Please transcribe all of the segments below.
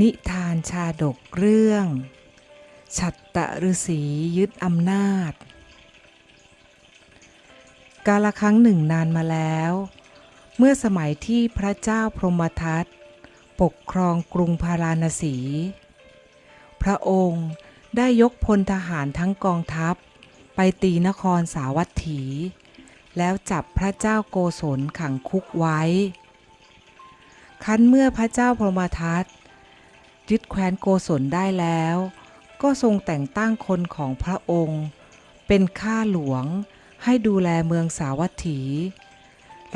นิทานชาดกเรื่อง ฉัตตะฤษียึดอำนาจ กาลครั้งหนึ่งนานมาแล้ว เมื่อสมัยที่พระเจ้าพรหมทัตปกครองกรุงพาราณสี พระองค์ได้ยกพลทหารทั้งกองทัพ ไปตีนครสาวัตถี แล้วจับพระเจ้าโกศลขังคุกไว้ คั้นเมื่อพระเจ้าพรหมทัต ยึดแคว้นโกศลได้แล้ว ก็ทรงแต่งตั้งคนของพระองค์ เป็นข้าหลวงให้ดูแลเมืองสาวัตถี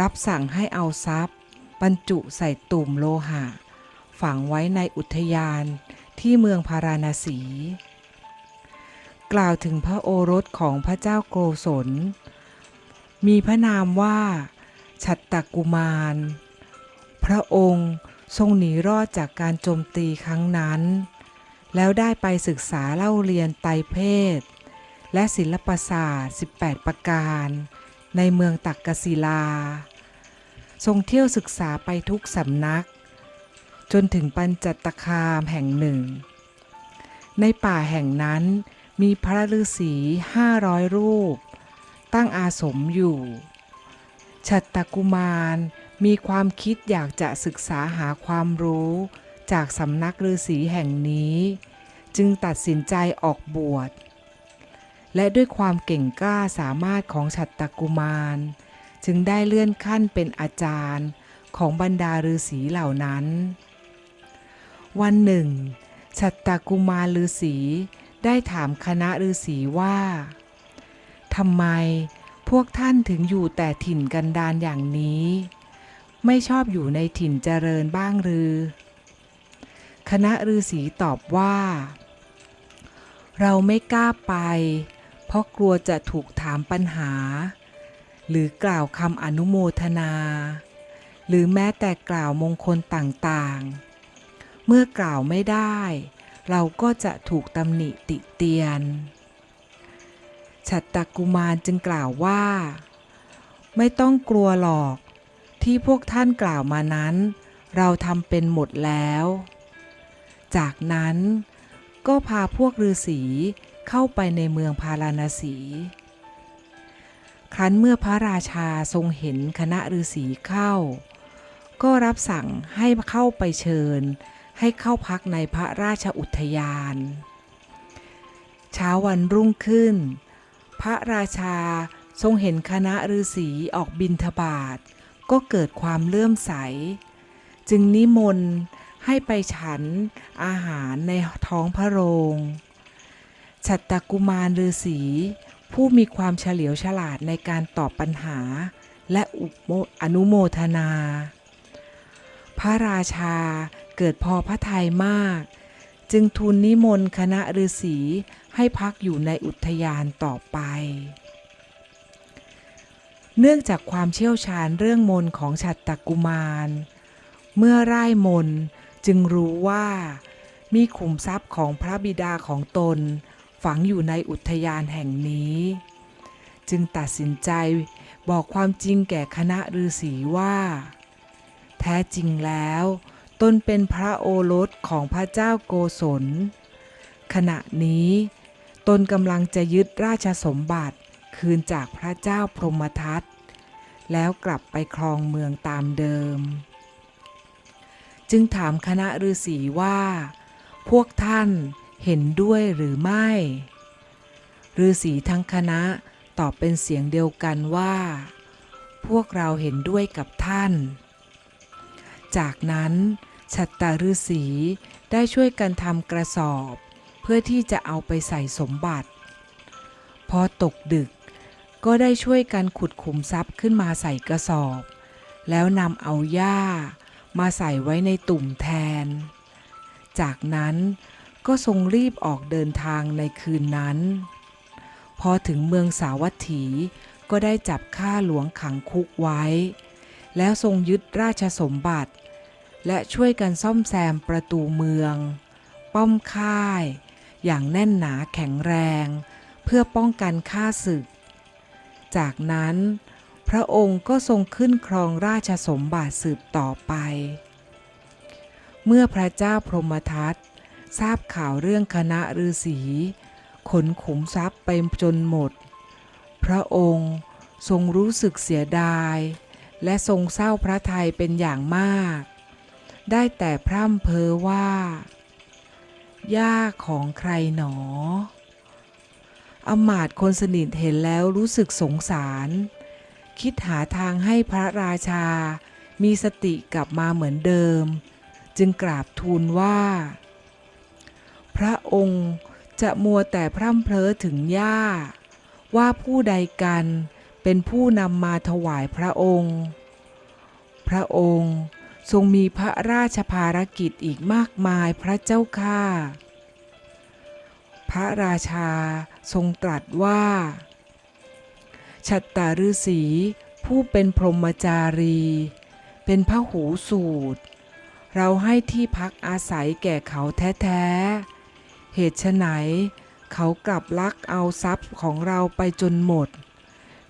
รับสั่งให้เอาทรัพย์ บรรจุใส่ตุ่มโลหะ ฝังไว้ในอุทยานที่เมืองพาราณสี กล่าวถึงพระโอรสของพระเจ้าโกศล มีพระนามว่าฉัตตกุมาร พระองค์ ทรงหนีรอดจากการโจมตีครั้งนั้น แล้วได้ไปศึกษาเล่าเรียนไตรเพศ และศิลปศาสตร์ 18 ประการ ในเมืองตักกศิลา ทรงเที่ยวศึกษาไปทุกสำนัก จนถึงปัญจตคามแห่งหนึ่ง ในป่าแห่งนั้นมีพระฤาษีห้าร้อยรูป ตั้งอาสมอยู่ ฉัตตกุมาร มีความคิดอยากจะศึกษาหาความรู้ จากสำนักฤาษีแห่งนี้ จึงตัดสินใจออกบวช และด้วยความเก่งกล้าสามารถของฉัตตกุมาร จึงได้เลื่อนขั้นเป็นอาจารย์ของบรรดาฤาษีเหล่านั้น วันหนึ่งฉัตตกุมารฤาษีได้ถามคณะฤาษีว่าทำไมพวกท่านถึงอยู่แต่ถิ่นกันดารอย่างนี้ ไม่ชอบอยู่ในถิ่นเจริญบ้างหรือ คณะฤาษีตอบว่า เราไม่กล้าไป เพราะกลัวจะถูกถามปัญหา หรือกล่าวคำอนุโมทนา หรือแม้แต่กล่าวมงคลต่างๆ เมื่อกล่าวไม่ได้ เราก็จะถูกตำหนิติเตียนฉัตตกุมารจึงกล่าวว่า ไม่ต้องกลัวหรอก ที่พวกท่านกล่าวมานั้น เราทำเป็นหมดแล้ว จากนั้นก็พาพวกฤาษีเข้าไปในเมืองพาราณสี ครั้นเมื่อพระราชาทรงเห็นคณะฤาษีเข้า ก็รับสั่งให้เข้าไปเชิญ ให้เข้าพักในพระราชอุทยาน เช้าวันรุ่งขึ้น พระราชาทรงเห็นคณะฤาษีออกบินทบาท ก็เกิดความเลื่อมใส จึงนิมนต์ให้ไปฉันอาหารในท้องพระโรงฉัตตกุมารฤาษีผู้มีความเฉลียวฉลาดในการตอบปัญหา และอุโมอนุโมทนา พระราชาเกิดพอพระทัยมาก จึงทูลนิมนต์คณะฤาษีให้พักอยู่ในอุทยานต่อไป เนื่องจากความเชี่ยวชาญเรื่องมนของฉัตตกุมาร เมื่อไร่มนจึงรู้ว่า มีขุมทรัพย์ของพระบิดาของตน ฝังอยู่ในอุทยานแห่งนี้ จึงตัดสินใจบอกความจริงแก่คณะฤาษีว่า แท้จริงแล้วตนเป็นพระโอรสของพระเจ้าโกศล ขณะนี้ ตนกำลังจะยึดราชสมบัติ คืนจากพระเจ้าพรหมทัตแล้วกลับไปครองเมืองตามเดิม จึงถามคณะฤาษีว่า พวกท่านเห็นด้วยหรือไม่ฤาษีทั้งคณะตอบเป็นเสียงเดียวกันว่า พวกเราเห็นด้วยกับท่าน จากนั้นชัตตาฤาษีได้ช่วยกันทำกระสอบ เพื่อที่จะเอาไปใส่สมบัติ พอตกดึก ก็ได้ช่วยกันขุดขุมทรัพย์ขึ้นมาใส่กระสอบ แล้วนำเอาหญ้ามาใส่ไว้ในตุ่มแทน จากนั้นก็ทรงรีบออกเดินทางในคืนนั้น พอถึงเมืองสาวัตถีก็ได้จับข้าหลวงขังคุกไว้ แล้วทรงยึดราชสมบัติ และช่วยกันซ่อมแซมประตูเมือง ป้อมค่าย อย่างแน่นหนาแข็งแรง เพื่อป้องกันข้าศึก จากนั้น พระองค์ก็ทรงขึ้นครองราชสมบัติสืบต่อไป เมื่อพระเจ้าพรหมทัตทราบข่าวเรื่องคณะฤาษีขนขุมทรัพย์ไปจนหมด พระองค์ทรงรู้สึกเสียดาย และทรงเศร้าพระทัยเป็นอย่างมาก ได้แต่พร่ำเพ้อว่า ย่าของใครหนอ อมาตย์คนสนิทเห็นแล้วรู้สึกสงสาร คิดหาทางให้พระราชา มีสติกลับมาเหมือนเดิม จึงกราบทูลว่า พระองค์จะมัวแต่พร่ำเพลอถึงย่า ว่าผู้ใดกันเป็นผู้นำมาถวายพระองค์ พระองค์ทรงมีพระราชภารกิจอีกมากมายพระเจ้าค่า พระราชาทรงตรัสว่าชัตตาฤาษีผู้เป็นพรหมจารี เป็นพระหูสูตร เราให้ที่พักอาศัยแก่เขาแท้ๆ เหตุไฉนเขากลับลักเอาทรัพย์ของเราไปจนหมด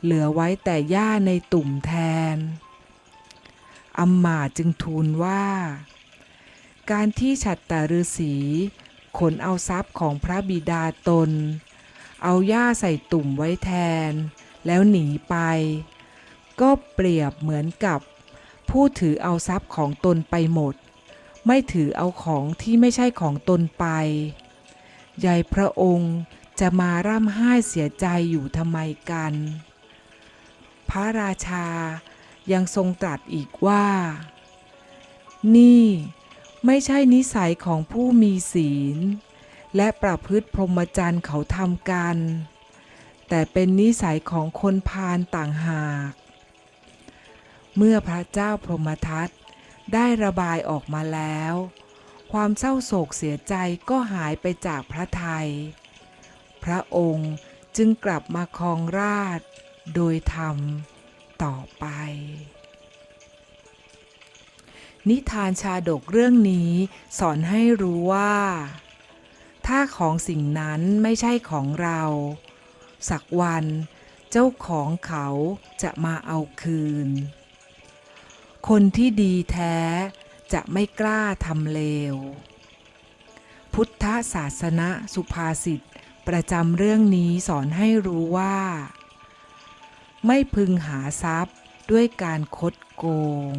เหลือไว้แต่หญ้าในตุ่มแทนอัมมาจึงทูลว่า การที่ฉัตตาฤาษี ขนเอาทรัพย์ของพระบิดาตน เอาหญ้าใส่ตุ่มไว้แทน แล้วหนีไป ก็เปรียบเหมือนกับ ผู้ถือเอาทรัพย์ของตนไปหมด ไม่ถือเอาของที่ไม่ใช่ของตนไป ยายพระองค์จะมาร่ำไห้เสียใจอยู่ทำไมกัน พระราชายังทรงตรัสอีกว่า นี่ ไม่ใช่นิสัยของผู้มีศีล และประพฤติพรหมจรรย์เขาทำกัน แต่เป็นนิสัยของคนพาลต่างหาก เมื่อพระเจ้าพรหมทัตได้ระบายออกมาแล้ว ความเศร้าโศกเสียใจก็หายไปจากพระไทย พระองค์จึงกลับมาครองราชโดยธรรมต่อไป นิทานชาดกเรื่องนี้สอนให้รู้ว่า ถ้าของสิ่งนั้นไม่ใช่ของเรา สักวันเจ้าของเขาจะมาเอาคืน คนที่ดีแท้จะไม่กล้าทำเลว พุทธศาสนสุภาษิตประจำเรื่องนี้สอนให้รู้ว่า ไม่พึงหาทรัพย์ด้วยการคดโกง